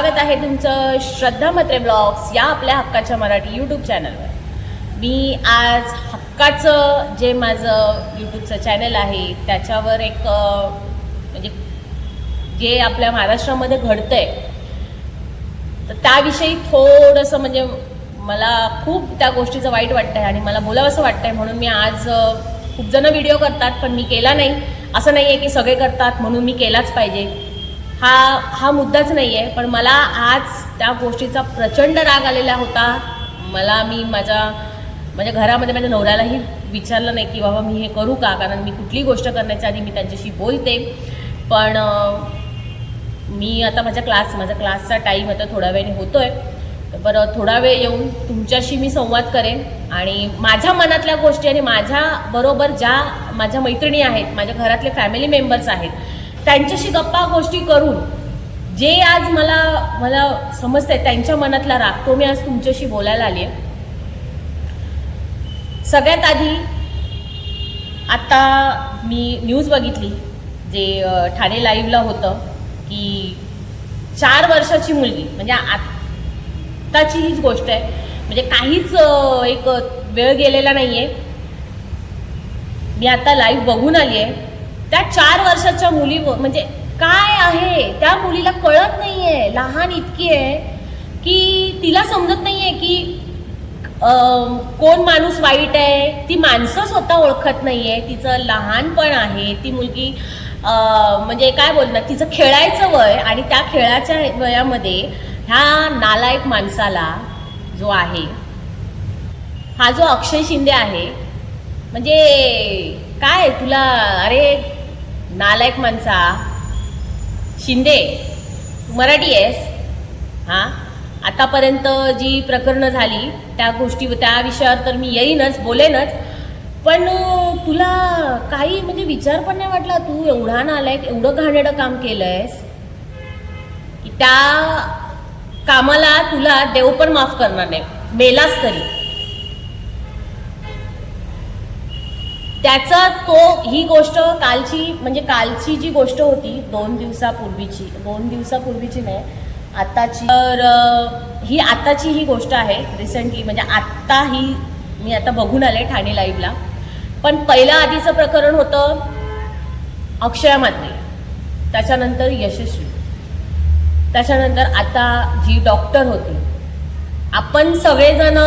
स्वागत आहे तुमचं श्रद्धा मत्रे ब्लॉग्स या आपल्या हक्काच्या मराठी यूट्यूब चॅनलवर मी आज हक्काचं जे माझं यूट्यूबचं चॅनल आहे त्याच्यावर एक म्हणजे जे आपल्या महाराष्ट्रामध्ये घडतं आहे तर त्याविषयी थोडंसं म्हणजे मला खूप त्या गोष्टीचं वाईट वाटतं आहे आणि मला बोलावंसं आहे म्हणून मी आज खूप जणं व्हिडिओ करतात पण मी केला नाही. असं नाही आहे की सगळे करतात म्हणून मी केलाच पाहिजे. हा हा मुद्दाच नाही आहे पण मला आज त्या गोष्टीचा प्रचंड राग आलेला होता. मला मी माझ्या माझ्या घरामध्ये माझ्या नवऱ्यालाही विचारलं नाही की बाबा मी हे करू का? कारण मी कुठली गोष्ट करण्याच्या आधी मी त्यांच्याशी बोलते. पण मी आता माझ्या क्लास माझा क्लासचा टाईम आता थोड्या वेळाने होतो तर बरं थोडा वेळ येऊन तुमच्याशी मी संवाद करेन. आणि माझ्या मनातल्या गोष्टी आणि माझ्या बरोबर ज्या माझ्या मैत्रिणी आहेत माझ्या घरातले फॅमिली मेंबर्स आहेत त्यांच्याशी गप्पा गोष्टी करून जे आज मला मला समजतंय त्यांच्या मनातला राग तो मी आज तुमच्याशी बोलायला आली आहे सगळ्यात आधी आता मी न्यूज बघितली जे ठाणे लाईव्हला होतं की चार वर्षाची मुलगी म्हणजे आत्ताची हीच गोष्ट आहे. म्हणजे काहीच एक वेळ गेलेला नाही आहे मी आता लाईव्ह बघून आली आहे त्या चार वर्षाच्या मुली म्हणजे काय आहे त्या मुलीला कळत नाही आहे लहान इतकी आहे की तिला समजत नाही आहे की कोण माणूस वाईट आहे. ती माणसं स्वतः ओळखत नाहीये. तिचं लहानपण आहे. ती मुलगी म्हणजे काय बोलणार तिचं खेळायचं वय आणि त्या खेळाच्या वयामध्ये ह्या नालायक माणसाला जो आहे हा जो अक्षय शिंदे आहे म्हणजे काय तुला अरे नालायक माणसा. शिंदे मराठी आहेस? हां? आतापर्यंत जी प्रकरणं झाली त्या गोष्टी त्या विषयावर तर मी येईनच बोलेनच. पण तुला काही म्हणजे विचार पण नाही वाटला? तू एवढा नालायक एवढं घाणेडं काम केलंयस की त्या कामाला तुला देव पण माफ करणार नाही. मेलास तरी. त्याचा तो ही गोष्ट कालची म्हणजे कालची जी गोष्ट होती दोन दिवसापूर्वीची दोन दिवसापूर्वीची नाही आत्ताची तर ही आत्ताची ही गोष्ट आहे रिसेंटली म्हणजे आत्ता ही मी आता बघून आले ठाणे लाईव्हला पण पहिलं आधीचं प्रकरण होतं अक्षया मात्रे त्याच्यानंतर यशस्वी. त्याच्यानंतर आता जी डॉक्टर होती. आपण सगळेजण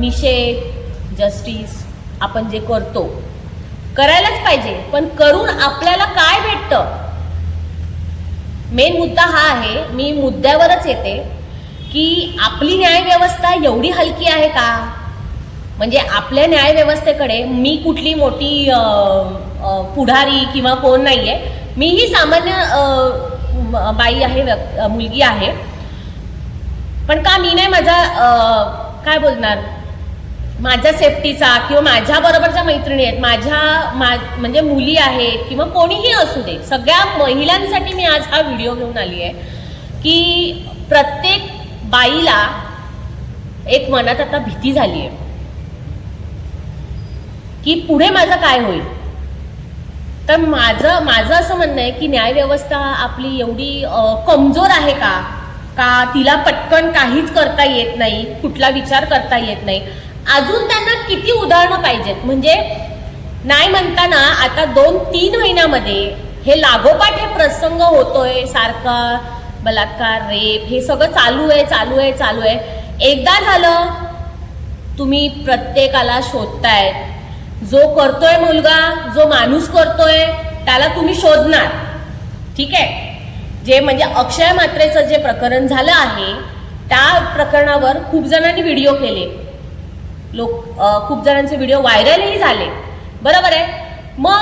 निषेध जस्टिस आपण जे करतो करायलाच पाहिजे. पण करून आपल्याला काय भेटतं? मेन मुद्दा हा आहे मी मुद्द्यावरच येते की आपली न्यायव्यवस्था एवढी हलकी आहे का? म्हणजे आपल्या न्यायव्यवस्थेकडे मी कुठली मोठी पुढारी किंवा कोण नाही आहे मीही सामान्य बाई आहे व्यक्- मुलगी आहे. पण का मी नाही माझा काय बोलणार? माझ्या सेफ्टीचा किंवा माझ्याबरोबरच्या मैत्रिणी आहेत माझ्या मा म्हणजे मुली आहेत किंवा कोणीही असू दे सगळ्या महिलांसाठी मी आज हा व्हिडिओ घेऊन आली आहे की प्रत्येक बाईला एक मनात आता भीती झाली आहे की पुढे माझं काय होईल. तर माझं माझं असं म्हणणं आहे की न्यायव्यवस्था आपली एवढी कमजोर आहे का? का तिला पटकन काहीच करता येत नाही कुठला विचार करता येत नाही? अजून त्यांना किती उदाहरणं पाहिजेत? म्हणजे नाही म्हणताना आता दोन तीन महिन्यामध्ये हे लागोपाठ हे प्रसंग होतोय सारखा बलात्कार रेप हे सगळं चालू आहे चालू आहे चालू आहे. एकदा झालं तुम्ही प्रत्येकाला शोधताय. जो करतोय मुलगा जो माणूस करतोय त्याला तुम्ही शोधणार. ठीक आहे? जे म्हणजे अक्षय मात्रेचं जे प्रकरण झालं आहे त्या प्रकरणावर खूप जणांनी व्हिडिओ केले. लोक खूप जणांचे व्हिडिओ व्हायरलही झाले. बरोबर आहे? मग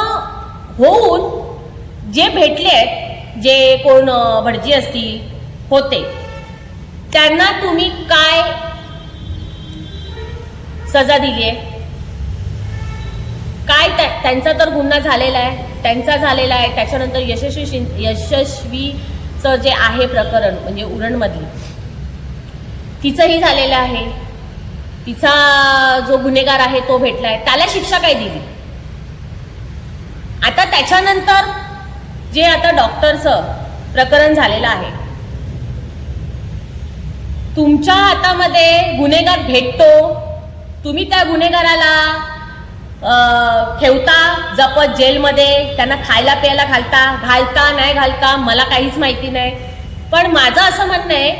होऊन जे भेटले आहेत जे कोण भटजी असतील होते. त्यांना तुम्ही काय सजा दिली आहे? काय त्या- त्यांचा तर गुन्हा झालेला आहे त्यांचा झालेला आहे. त्याच्यानंतर यशस्वी शिं- यशस्वीचं जे आहे प्रकरण म्हणजे उरणमधली तिचंही झालेलं आहे. तिचा जो गुन्हेगार आहे तो भेटलाय. त्याला शिक्षा काय दिली? आता त्याच्यानंतर जे आता डॉक्टरचं प्रकरण झालेलं आहे तुमच्या हातामध्ये गुन्हेगार भेटतो तुम्ही त्या गुन्हेगाराला ठेवता जपत जेलमध्ये त्यांना खायला प्यायला घालता घालता नाही घालता मला काहीच माहिती नाही. पण माझं असं म्हणणं आहे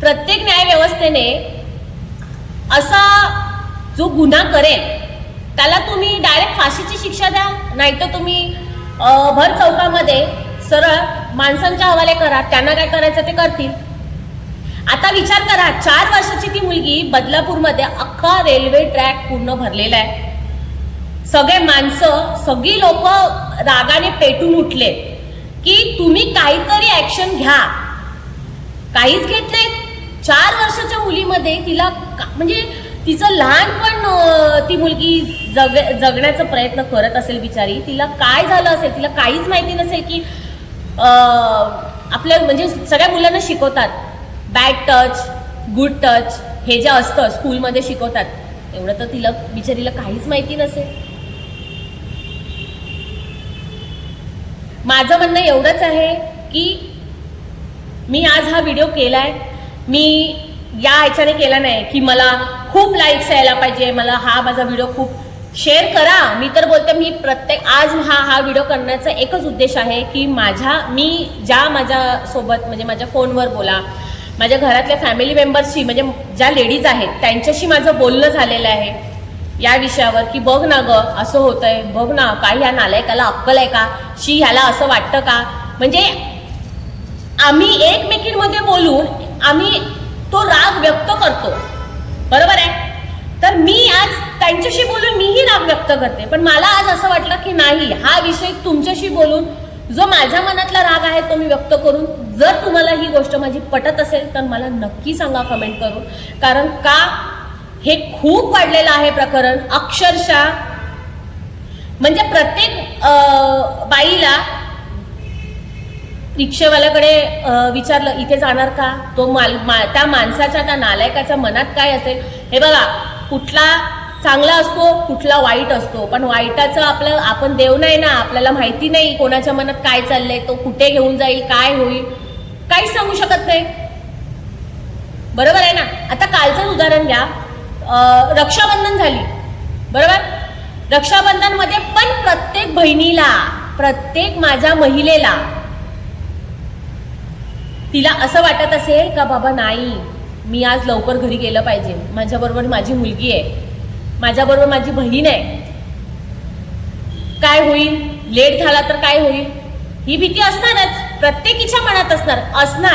प्रत्येक न्यायव्यवस्थेने असा जो गुन्हा करेल त्याला तुम्ही डायरेक्ट फाशीची शिक्षा द्या नाहीतर तुम्ही भर चौकामध्ये सरळ माणसांच्या हवाले करा त्यांना काय करायचं ते करतील. आता विचार करा चार वर्षाची ती मुलगी बदलापूरमध्ये अख्खा रेल्वे ट्रॅक पूर्ण भरलेला आहे. सगळे माणसं सगळी लोक रागाने पेटून उठले की तुम्ही काहीतरी ऍक्शन घ्या. काहीच घेत नाही चार वर्षाच्या मुलीमध्ये तिला का- म्हणजे तिचं लहानपण ती मुलगी जग जगण्याचा प्रयत्न करत असेल बिचारी तिला काय झालं असेल तिला काहीच माहिती नसेल की आपल्या म्हणजे सगळ्या मुलांना शिकवतात. बॅड टच गुड टच हे जे असतं स्कूलमध्ये शिकवतात. एवढं तर तिला बिचारीला काहीच माहिती नसेल. माझं म्हणणं एवढंच आहे की मी आज हा व्हिडिओ केला आहे मी या ह्याच्याने केला नाही की मला खूप लाईक्स यायला पाहिजे मला हा माझा व्हिडिओ खूप शेअर करा. मी तर बोलते मी प्रत्येक आज हा हा व्हिडिओ करण्याचा एकच उद्देश आहे की माझ्या मी ज्या माझ्यासोबत म्हणजे माझ्या फोनवर बोला माझ्या घरातल्या फॅमिली मेंबर्सशी म्हणजे ज्या लेडीज आहेत त्यांच्याशी माझं बोलणं झालेलं आहे. या विषयावर की बघ ना ग असं होतंय बघ ना काही ह्या नालायकाला अक्कल आहे का? शी ह्याला असं वाटतं का? म्हणजे आम्ही एकमेकींमध्ये बोलून आम्ही तो राग व्यक्त करतो. बरोबर आहे? तर मी आज त्यांच्याशी बोलून मीही राग व्यक्त करते. पण मला आज असं वाटलं की नाही हा विषय तुमच्याशी बोलून जो माझ्या मनातला राग आहे तो मी व्यक्त करून जर तुम्हाला ही गोष्ट माझी पटत असेल तर मला नक्की सांगा कमेंट करून. कारण का? हे खूप वाढलेलं आहे प्रकरण. अक्षरशः म्हणजे प्रत्येक बाईला रिक्षेवाल्याकडे विचारलं इथे जाणार का? तो माल मा, त्या माणसाच्या त्या नालायकाच्या मनात काय असेल? हे बघा कुठला चांगला असतो कुठला वाईट असतो. पण वाईटाचं आपलं आपण देव नाही ना आपल्याला माहिती नाही कोणाच्या मनात काय चाललंय तो कुठे घेऊन जाईल काय होईल. काहीच सांगू शकत नाही. बरोबर आहे ना? आता कालचं उदाहरण घ्या. रक्षाबंधन झाली. बरोबर? रक्षाबंधनमध्ये पण प्रत्येक बहिणीला प्रत्येक माझ्या महिलेला तिला असं वाटत असेल का बाबा नाही मी आज लवकर घरी गेलं पाहिजे. माझ्याबरोबर माझी मुलगी आहे. माझ्याबरोबर माझी बहीण आहे. काय होईल? लेट झाला तर काय होईल? ही भीती असणारच. प्रत्येकीच्या मनात असणार. असणार.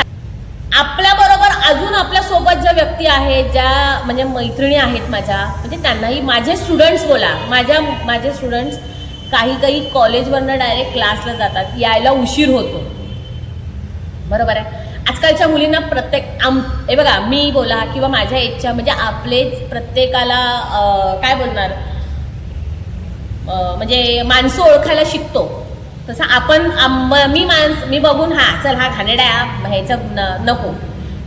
आपल्या बरोबर अजून आपल्यासोबत ज्या व्यक्ती आहेत ज्या म्हणजे मैत्रिणी आहेत माझ्या म्हणजे त्यांनाही माझे स्टुडंट्स बोला. माझ्या माझे स्टुडंट्स काही काही कॉलेजवरनं डायरेक्ट क्लासला जातात. यायला उशीर होतो. बरोबर आहे. आजकालच्या मुलींना प्रत्येक आम हे बघा मी बोला किंवा माझ्या इच्छा म्हणजे आपलेच प्रत्येकाला काय बोलणार? म्हणजे माणसं ओळखायला शिकतो. तसं आपण मी माणस मी बघून हा चल हा घाणेडा आहे, ह्याचा नको.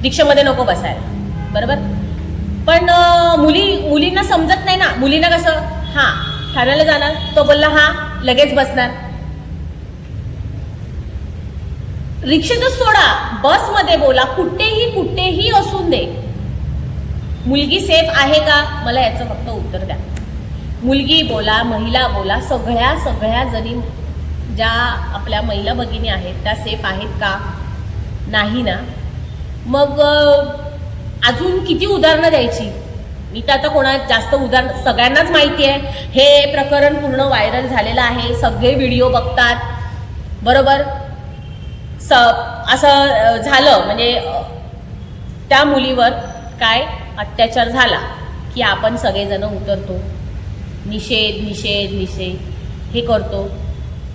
रिक्षामध्ये नको बसायला. बरोबर? पण मुली मुलींना समजत नाही ना. मुलींना कसं? हां ठाण्याला जाणार तो बोलला हा लगेच बसणार. रिक्षेतच सोडा. बसमध्ये बोला. कुठेही कुठेही असून दे. मुलगी सेफ आहे का? मला याचं फक्त उत्तर द्या. मुलगी बोला महिला बोला सगळ्या सगळ्या जणी ज्या आपल्या महिला भगिनी आहेत त्या सेफ आहेत का? नाही ना. मग अजून किती उदाहरणं द्यायची? मी तर आता कोणा जास्त उदाहरण सगळ्यांनाच माहिती आहे. हे प्रकरण पूर्ण व्हायरल झालेलं आहे. सगळे व्हिडिओ बघतात. बरोबर? स असं झालं. म्हणजे त्या मुलीवर काय अत्याचार झाला की आपण सगळेजण उतरतो. निषेध निषेध निषेध हे करतो.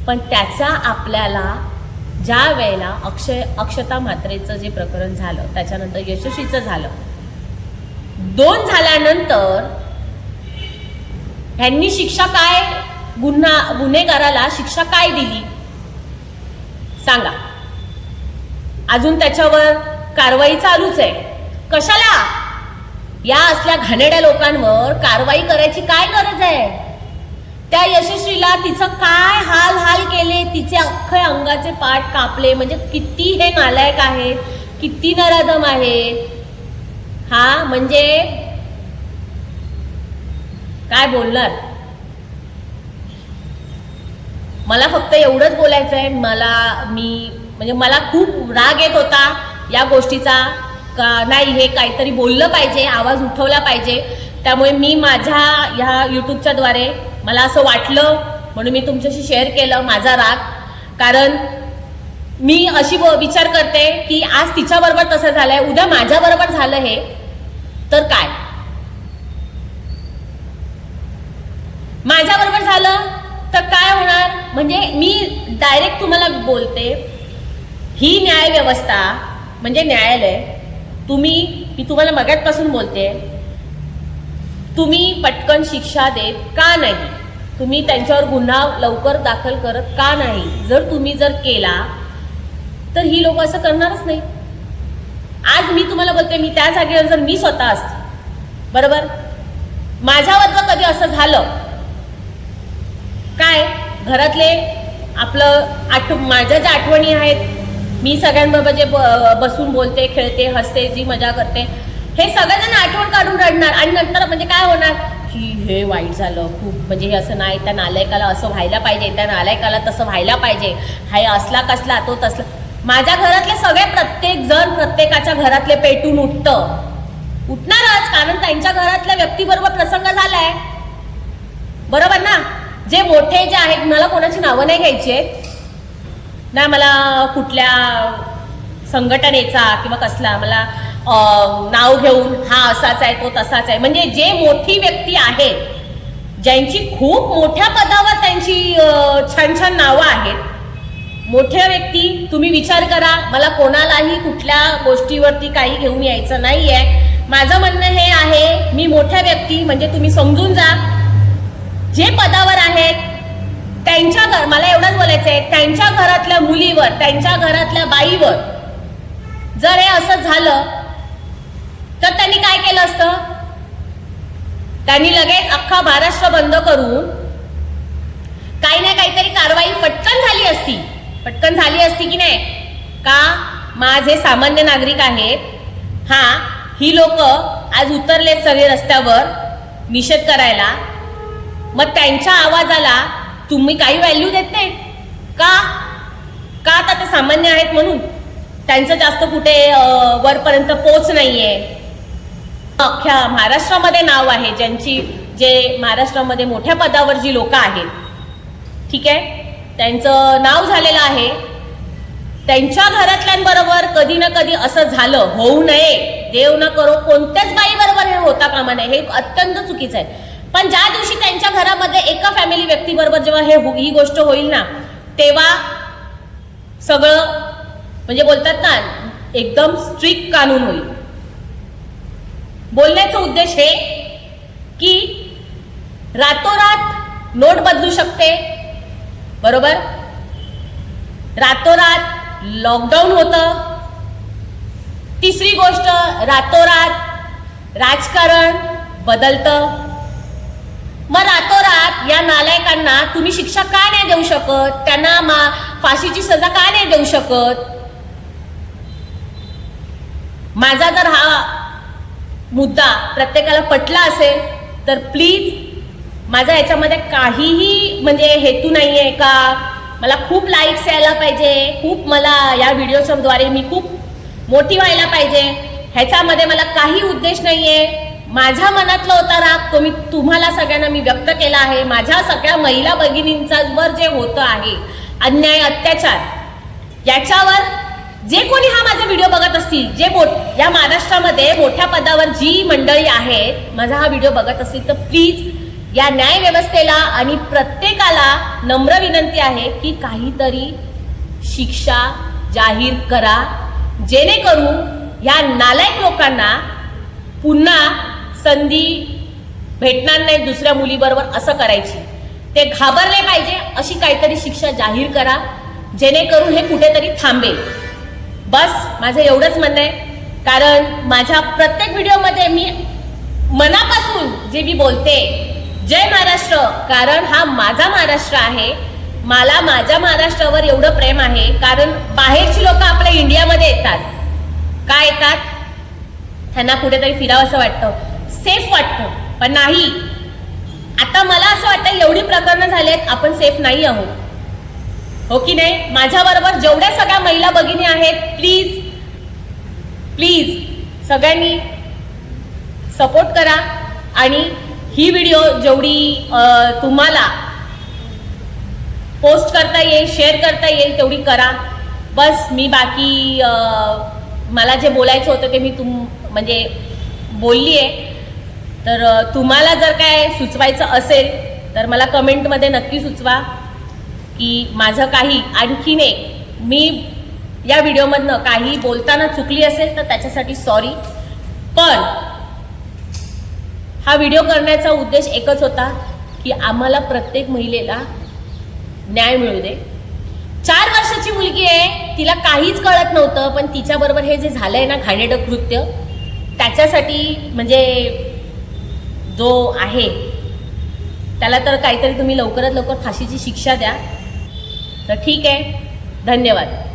पण त्याचा आपल्याला ज्या वेळेला अक्षय अक्षता मात्रेचं जे प्रकरण झालं त्याच्यानंतर यशस्वीचं झालं दोन झाल्यानंतर ह्यांनी शिक्षा काय गुन्हा गुन्हेगाराला शिक्षा काय दिली? सांगा. अजून त्याच्यावर कारवाई चालूच आहे. कशाला? या असल्या घाणेड्या लोकांवर कारवाई करायची काय गरज आहे? त्या यशस्वीला तिचं काय हाल हाल केले? तिचे अख्खे अंगाचे पाठ कापले. म्हणजे किती हे नालायक आहेत किती नराधम आहेत हा म्हणजे काय बोलणार? मला फक्त एवढंच बोलायचं आहे मला मी म्हणजे मला खूप राग येत होता या गोष्टीचा. का नाही हे काहीतरी बोललं पाहिजे आवाज उठवला पाहिजे. त्यामुळे मी माझ्या ह्या यूट्यूबच्या द्वारे मला असं वाटलं म्हणून मी तुमच्याशी शेअर केलं माझा राग. कारण मी अशी विचार करते की आज तिच्याबरोबर तसं झालं आहे उद्या माझ्याबरोबर झालं हे. तर काय? माझ्याबरोबर झालं तर काय होणार? म्हणजे मी डायरेक्ट तुम्हाला बोलते ही न्याय व्यवस्था म्हणजे न्यायालय तुम्ही मी तुम्हाला मगातपासून बोलते तुम्ही पटकन शिक्षा देत का नाही? तुम्ही त्यांच्यावर गुन्हा लवकर दाखल करत का नाही? जर तुम्ही जर केला तर ही लोक असं करणारच नाही आज मी तुम्हाला बोलते मी त्या जागेवर जर मी स्वतः असते बरोबर? माझ्यावर जर कधी असं झालं? काय? घरातले आपलं आठ माझ्या ज्या आठवणी आहेत मी सगळ्यांबरोबर जे ब- बसून बोलते खेळते हसते जी मजा करते हे सगळेजण आठवण काढून रडणार. आणि नंतर म्हणजे काय होणार? की हे वाईट झालं. खूप म्हणजे हे असं नाही त्या नालायकाला असं व्हायला पाहिजे त्या नालायकाला तसं व्हायला पाहिजे. हाय असला कसला तो तसला. माझ्या घरातले सगळे प्रत्येक जण प्रत्येकाच्या घरातले पेटून उठतं. उठणारच कारण त्यांच्या घरातल्या व्यक्तीबरोबर प्रसंग झालाय. बरोबर ना? जे मोठे जे आहेत मला कोणाची नावं नाही घ्यायची आहेत. ना मला कुठल्या संघटनेचा किंवा कसला मला नाव घेऊन हा असाच आहे तो तसाच आहे. म्हणजे जे मोठी व्यक्ती आहेत ज्यांची खूप मोठ्या पदावर त्यांची छान छान नावं आहेत मोठ्या व्यक्ती तुम्ही विचार करा मला कोणालाही कुठल्या गोष्टीवरती काही घेऊन यायचं नाही आहे माझं म्हणणं हे आहे मी मोठ्या व्यक्ती म्हणजे तुम्ही समजून जा जे पदावर आहेत त्यांच्या घर मला एवढंच बोलायचं आहे त्यांच्या घरातल्या मुलीवर त्यांच्या घरातल्या बाईवर जर हे असं झालं तर त्यांनी काय केलं असतं? त्यांनी लगेच अख्खा महाराष्ट्र बंद करून काही ना काहीतरी कारवाई पटकन झाली असती. पटकन झाली असती की नाही? का माझे सामान्य नागरिक आहेत हा ही लोक आज उतरलेत सगळे रस्त्यावर निषेध करायला. मग त्यांच्या आवाजाला तुम्ही काही व्हॅल्यू देत नाही. का? का आता ते सामान्य आहेत म्हणून? त्यांचं जास्त कुठे वरपर्यंत पोच नाही आहे अख्ख्या महाराष्ट्रामध्ये नाव आहे ज्यांची जे महाराष्ट्रामध्ये मोठ्या पदावर जी लोक आहेत. ठीक आहे? त्यांचं नाव झालेलं आहे. त्यांच्या घरातल्यांबरोबर कधी ना कधी असं झालं होऊ नये. देव न करो कोणत्याच बाईबरोबर हे होता कामा नये. हे अत्यंत चुकीचं आहे. पण ज्या दिवशी त्यांच्या घरामध्ये एका फॅमिली व्यक्तीबरोबर जेव्हा हे हो- ही गोष्ट होईल ना तेव्हा सगळं म्हणजे बोलतात ना एकदम स्ट्रिक्ट कानून होईल. बोलण्याचा उद्देश हे की रातोरात नोट बदलू शकते बरोबर? रातोरात लॉकडाऊन होतं. तिसरी गोष्ट रातोरात राजकारण बदलतं. मग रातोरात या नालायकांना तुम्ही शिक्षा का नाही देऊ शकत? त्यांना मा फाशीची सजा का नाही देऊ शकत? माझा जर हा मुद्दा प्रत्येकाला पटला असेल तर प्लीज माझा याच्यामध्ये काहीही म्हणजे हेतू नाही आहे का? मला खूप लाईक्स यायला पाहिजे. खूप मला या व्हिडिओच्या द्वारे मी खूप मोठी व्हायला पाहिजे. ह्याच्यामध्ये मला काही उद्देश नाही आहे माझ्या मनातला होता राग तो मी तुम्हाला सगळ्यांना मी व्यक्त केला आहे. माझ्या सगळ्या महिला भगिनींचा वर जे होतं आहे अन्याय अत्याचार याच्यावर जे कोणी हा माझा व्हिडिओ बघत असतील जे मोठ या महाराष्ट्रामध्ये मोठ्या पदावर जी मंडळी आहेत माझा हा व्हिडिओ बघत असतील तर प्लीज या न्याय व्यवस्थेला आणि प्रत्येकाला नम्र विनंती आहे की काहीतरी शिक्षा जाहीर करा. जेणेकरून या नालायक लोकांना पुन्हा संधी भेटणार नाही दुसऱ्या मुलीबरोबर असं करायची. ते घाबरले पाहिजे अशी काहीतरी शिक्षा जाहीर करा जेणेकरून हे कुठेतरी थांबेल. बस माझं एवढंच म्हणणं आहे. कारण माझ्या प्रत्येक व्हिडिओमध्ये मी मनापासून जे मी बोलते जय महाराष्ट्र कारण हा माझा महाराष्ट्र आहे. मला माझ्या महाराष्ट्रावर एवढं प्रेम आहे कारण बाहेरची लोक आपल्या इंडियामध्ये येतात. का येतात? त्यांना कुठेतरी फिरावं असं वाटतं. सेफ वाटतं. पण नाही. आता मला असं वाटतं एवढी प्रकरणं झालेत आपण सेफ नाही आहोत. हो की नाही? माझ्याबरोबर जेवढ्या सगळ्या महिला भगिनी आहेत प्लीज प्लीज सगळ्यांनी सपोर्ट करा. आणि ही व्हिडिओ जेवढी तुम्हाला पोस्ट करता येईल शेअर करता येईल तेवढी करा. बस मी बाकी मला जे बोलायचं होतं ते मी तुम म्हणजे बोलली आहे तर तुम्हाला जर काय सुचवायचं असेल तर मला कमेंटमध्ये नक्की सुचवा की माझं काही आणखीन एक मी या व्हिडिओमधनं काही बोलताना चुकली असेल तर त्याच्यासाठी सॉरी पण हा व्हिडिओ करण्याचा उद्देश एकच होता की आम्हाला प्रत्येक महिलेला न्याय मिळू दे. चार वर्षाची मुलगी आहे तिला काहीच कळत नव्हतं पण तिच्याबरोबर हे जे झालं आहे ना घाणेरडं कृत्य त्याच्यासाठी म्हणजे जो आहे त्याला तर काहीतरी तुम्ही लवकरात लवकर फाशीची शिक्षा द्या. तर ठीक आहे. धन्यवाद.